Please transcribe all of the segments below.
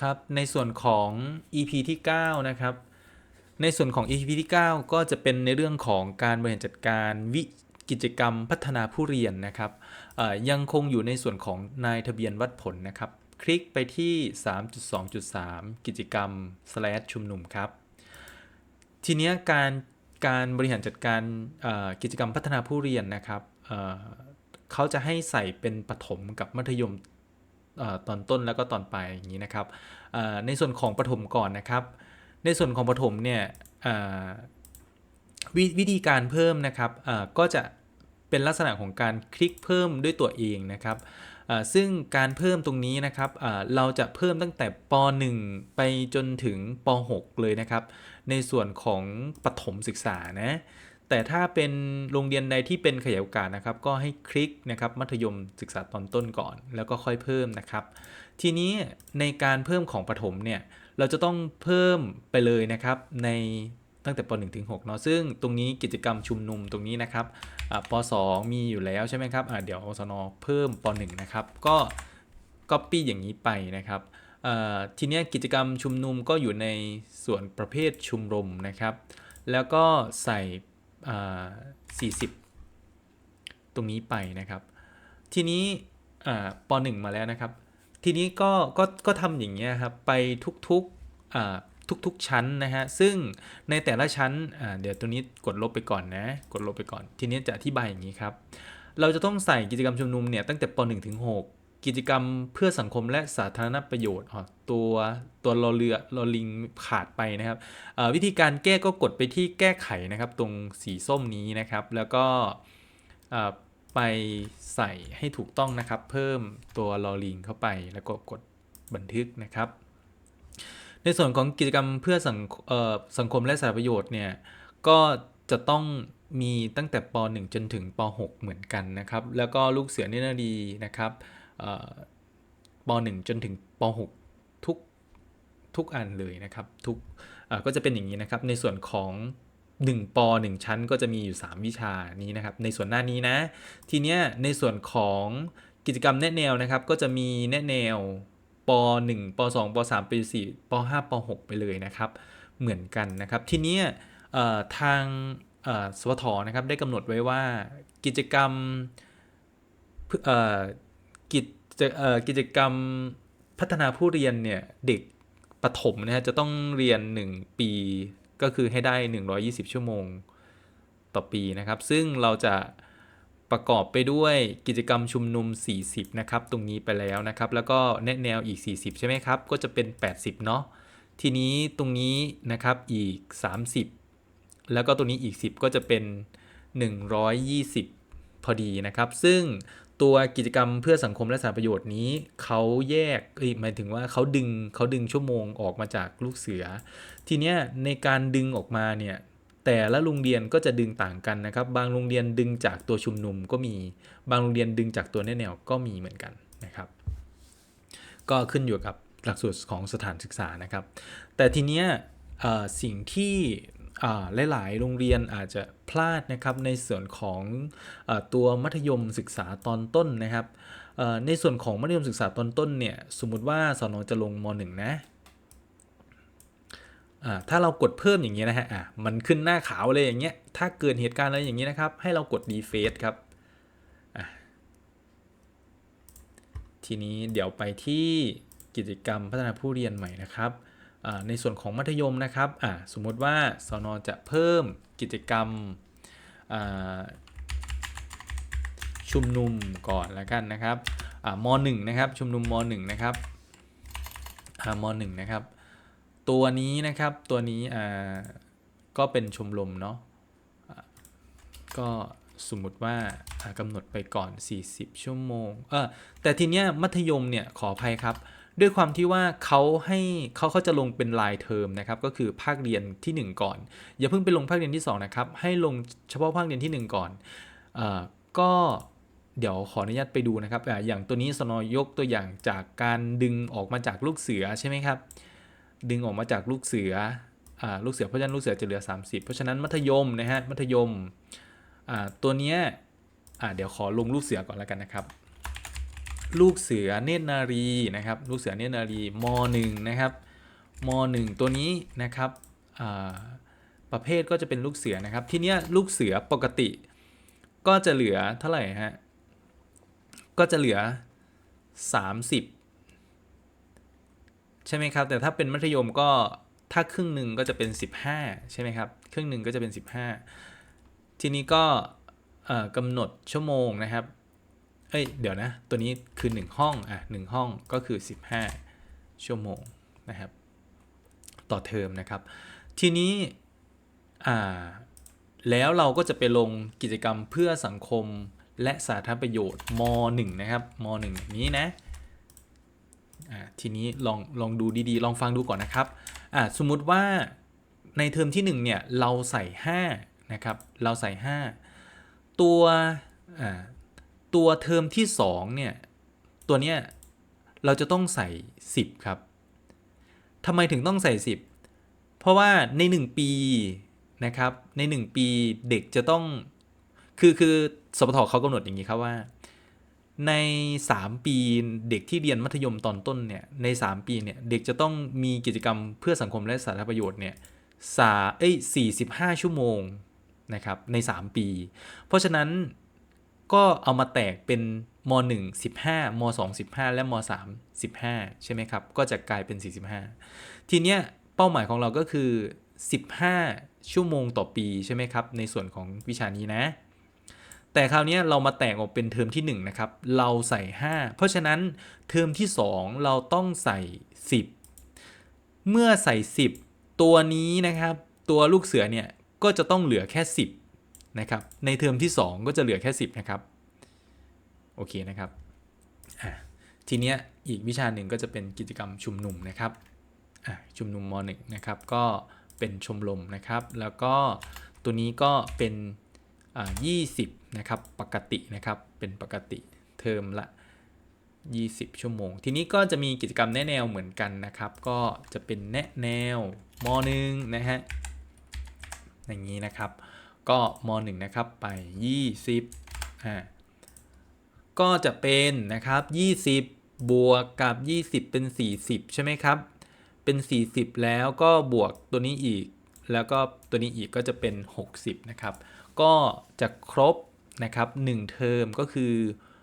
ครับในส่วนของ EP ที่9นะครับในส่วนของ EP ที่ 9 ก็จะเป็นในเรื่องของการบริหารจัดการวิกิจกรรมพัฒนาผู้เรียนนะครับยังคงอยู่ในส่วนของนายทะเบียนวัดผลนะครับ คลิกไปที่ 3.2.3 กิจกรรม slash ชุมนุมครับ ทีนี้การการบริหารจัดการกิจกรรมพัฒนาผู้เรียนนะครับเขาจะให้ใส่เป็นปฐมกับมัธยม ตอนต้นแล้วก็ตอนปลายอย่างนี้นะครับในส่วนของปฐมก่อนนะครับ ในส่วนของปฐมเนี่ยววิธีการเพิ่มนะครับก็จะเป็นลักษณะของการคลิกเพิ่มด้วยตัวเองนะครับซึ่งการเพิ่มตรงนี้นะครับเอ่อเราจะเพิ่มตั้งแต่ป .1 ไปจนถึงป .6 เลยนะครับ ในส่วนของปฐมศึกษานะ แต่ถ้าเป็นโรงเรียนใดที่เป็นขยายโอกาสนะครับ ก็ให้คลิกนะครับมัธยมศึกษาตอนต้นก่อน แล้วก็ค่อยเพิ่มนะครับ ทีนี้ในการเพิ่มของปฐมเนี่ยเราจะต้องเพิ่มไปเลยนะครับในตั้งแต่ป .1 ถึง6เนาะซึ่งตรงนี้กิจกรรมชุมนุมตรงนี้นะครับป .2 มีอยู่แล้วใช่ไหมครับเดี๋ยวอสนเพิ่มป .1 นะครับก็ Copy อย่างนี้ไปนะครับทีนี้กิจกรรมชุมนุมก็อยู่ในส่วนประเภทชุมรมนะครับ แล้วก็ใส่ 40 ตรงนี้ไปนะครับ ทีนี้อ่าป .1 มาแล้วนะครับ ทีนี้ก็ก็ก็ทำอย่างเงี้ยครับ ไปทุกๆอ่าทุกๆชั้นนะฮะ ซึ่งในแต่ละชั้นอ่าเดี๋ยวตัวนี้กดลบไปก่อนนะ กดลบไปก่อน ทีนี้จะอธิบายอย่างนี้ครับ เราจะต้องใส่กิจกรรมชุมนุมเนี่ยตั้งแต่ป .1 ถึง 6 กิจกรรมเพื่อสังคมและสาธารณประโยชน์ตัวตัวรอเรือรอลิงขาดไปนะครับวิธีการแก้ก็กดไปที่แก้ไขนะครับ ตรงสีส้มนี้นะครับ แล้วก็ไปใส่ให้ถูกต้องนะครับ เพิ่มตัวรอลิงเข้าไปแล้วก็กดบันทึกนะครับ ในส่วนของกิจกรรมเพื่อสังสงคมและสาธารณประโยชน์เนี่ยก็จะต้องมีตั้งแต่ป .1 จนถึงป .6 เหมือนกันนะครับ แล้วก็ลูกเสือเนรนารีนะครับ ป .1 จนถึงป .6 ทุกทุกอันเลยนะครับทุกก็จะเป็นอย่างนี้นะครับในส่วนของ1ป1ชั้นก็จะมีอยู่ 3 วิชานี้นะครับ ในส่วนหน้านี้นะ ทีเนี้ยในส่วนของกิจกรรมแนะแนวนะครับ ก็จะมีแนะแนวป .1 ป .2 ป .3 ป .4 ป .5 ป .6 ไปเลยนะครับ เหมือนกันนะครับ ทีเนี้ยทางสวทนะครับได้กำหนดไว้ว่ากิจกรรมเพื่อ กิจกิจกรรมพัฒนาผู้เรียนเนี่ยเด็กประถมนะฮะจะต้องเรียน 1 ปีก็คือให้ได้ 120 ชั่วโมงต่อปีนะครับ ซึ่งเราจะประกอบไปด้วยกิจกรรมชุมนุม 40 นะครับ ตรงนี้ไปแล้วนะครับ แล้วก็แนะแนวอีก 40 ใช่ไหมครับ ก็จะเป็น 80 เนาะทีนี้ตรงนี้นะครับอีก 30 แล้วก็ตัวนี้อีก 10 ก็จะเป็น 120 พอดีนะครับ ซึ่ง ตัวกิจกรรมเพื่อสังคมและสาธารณประโยชน์นี้เขาแยกหมายถึงว่าเขาดึงเขาดึงชั่วโมงออกมาจากลูกเสือ ทีเนี้ยในการดึงออกมาเนี่ยแต่ละโรงเรียนก็จะดึงต่างกันนะครับ บางโรงเรียนดึงจากตัวชุมนุมก็มี บางโรงเรียนดึงจากตัวแนวก็มีเหมือนกันนะครับ ก็ขึ้นอยู่กับหลักสูตรของสถานศึกษานะครับ แต่ทีเนี้ยสิ่งที่หลาย ๆ โรงเรียนอาจจะ พลาดนะครับในส่วนของอตัวมัธยมศึกษาตอนต้นนะครับในส่วนของมัธยมศึกษาตอนต้นเนี่ยสมมุติว่าสอนอจะลงม .1 นะถ้าเรากดเพิ่มอย่างเงี้ยนะฮะมันขึ้นหน้าขาวเลยอย่างเงี้ยถ้าเกิดเหตุการณ์อะไรอย่างเงี้ยนะครับ ให้เรากด deface ครับทีนี้เดี๋ยวไปที่กิจกรรมพัฒนาผู้เรียนใหม่นะครับ ในส่วนของมัธยมนะครับสมมติว่าสอนอจะเพิ่มกิจกรรมชุมนุมก่อนแล้วกันนะครับอมหนึ่งนะครับชุมนุมมหนึ่งนะครับอมหนึ่งนะครับ ตัวนี้นะครับตัวนี้ก็เป็นชมรมเนาะก็สมมติว่าอ่ากำหนดไปก่อน 40 ชั่วโมงเออแต่ทีเนี้ยมัธยมเนี่ยขออภัยครับ ด้วยความที่ว่าเขาให้เขาเขาจะลงเป็นรายเทอมนะครับก็คือภาคเรียนทีหนึ่1 ก่อน อย่าเพิ่งไปลงภาคเรียนที่ 2 นะครับ ให้ลงเฉพาะภาคเรียนทีหนึ่1 ก่อนเอ่อก็เดี๋ยวขออนุญาตไปดูนะครับอย่างตัวนี้สนอยกตัวอย่างจากการดึงออกมาจากลูกเสือใช่ไหมครับ ดึงออกมาจากลูกเสืออ่าลูกเสือเพราะฉะนั้นลูกเสือจะเหลือ 30 เพราะฉะนั้นมัธยมนะฮะมัธยมอ่าตัวเนี้ยอ่าเดี๋ยวขอลงลูกเสือก่อนแล้วกันนะครับ ลูกเสือเนตรนารีนะครับลูกเสือเนตรนารีมหนึ่งนะครับมหนึ่งตัวนี้นะครับประเภทก็จะเป็นลูกเสือนะครับ ทีเนี้ยลูกเสือปกติ ก็จะเหลือเท่าไหร่ฮะก็จะเหลือ 30 ใช่ไหมครับ แต่ถ้าเป็นมัธยมก็ถ้าครึ่งหนึ่งก็จะเป็น 15 ใช่ไหมครับ ครึ่งหนึ่งก็จะเป็น 15 ทีนี้ก็กำหนดชั่วโมงนะครับ เอ้ย เดี๋ยวนะ ตัวนี้คือ 1 ห้อง อะหนึ่งห้องก็คือ 15 ชั่วโมงนะครับ ต่อเทอมนะครับ ทีนี้ อ่า แล้วเราก็จะไปลงกิจกรรมเพื่อสังคมและสาธารณประโยชน์ม .1 นะครับม .1 อย่างนี้นะ อ่า ทีนี้ลองลองดูดีๆ ลองฟังดูก่อนนะครับ อ่า สมมุติว่าในเทอมที่ 1 เนี่ย เราใส่ 5 นะครับ เราใส่ 5 ตัว อ่า ตัวเทอมที่2เนี่ยตัวเนี้ยเราจะต้องใส่ 10 ครับทำไมถึงต้องใส่ 10 เพราะว่าใน 1 ปีนะครับใน 1 ปีเด็กจะต้องคือคือสปทเขากำหนดอย่างนี้ครับว่า ใน 3 ปีเด็กที่เรียนมัธยมตอนต้นเนี่ยใน 3 ปีเนี่ยเด็กจะต้องมีกิจกรรมเพื่อสังคมและสาธารณประโยชน์เนี่ยสาเอ้ย45 ชั่วโมงนะครับใน 3 ปี เพราะฉะนั้น ก็เอามาแตกเป็นม1 15ม2 15 และม3 15 ใช่ไหมครับ ก็จะกลายเป็น 45 ทีเนี้ยเป้าหมายของเราก็คือ 15 ชั่วโมงต่อปีใช่ไหมครับ ในส่วนของวิชานี้นะ แต่คราวเนี้ยเรามาแตกออกเป็นเทอมที่ 1 นะครับ เราใส่ 5 เพราะฉะนั้นเทอมที่ 2 เราต้องใส่ 10 เมื่อใส่ 10 ตัวนี้นะครับ ตัวลูกเสือเนี่ย ก็จะต้องเหลือแค่ 10 นะครับ ในเทอมที่ 2 ก็จะเหลือแค่ 10 นะครับ โอเคนะครับ ทีเนี้ยอีกวิชาหนึ่งก็จะเป็นกิจกรรมชุมนุมนะครับชุมนุมม .1 นะครับ ก็เป็นชมรมนะครับ แล้วก็ตัวนี้ก็เป็นอ่า20 นะครับ ปกตินะครับ เป็นปกติเทอมละ 20 ชั่วโมง ทีนี้ก็จะมีกิจกรรมแนะแนวเหมือนกันนะครับ ก็จะเป็นแนะแนวม .1 นะฮะอย่างนี้นะครับ ก็ม .1 นะครับไป 20อ่าก็จะเป็นนะครับ 20 บวกกับ 20 เป็น 40 ใช่ไหมครับ เป็น 40 แล้วก็บวกตัวนี้อีก แล้วก็ตัวนี้อีกก็จะเป็น 60 นะครับ ก็จะครบนะครับ1เทอมก็คือ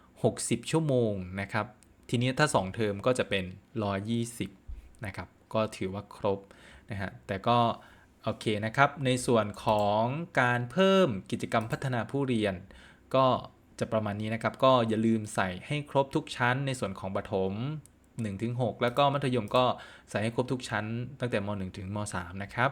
60 ชั่วโมงนะครับ ทีนี้ถ้า 2 เทอมก็จะเป็น 120 นะครับ ก็ถือว่าครบนะฮะ แต่ก็ โอเคนะครับ ในส่วนของการเพิ่มกิจกรรมพัฒนาผู้เรียน ก็จะประมาณนี้นะครับ ก็อย่าลืมใส่ให้ครบทุกชั้น ในส่วนของประถม1-6 แล้วก็มัธยมก็ใส่ให้ครบทุกชั้น ตั้งแต่ม .1 ถึงม .3 นะครับ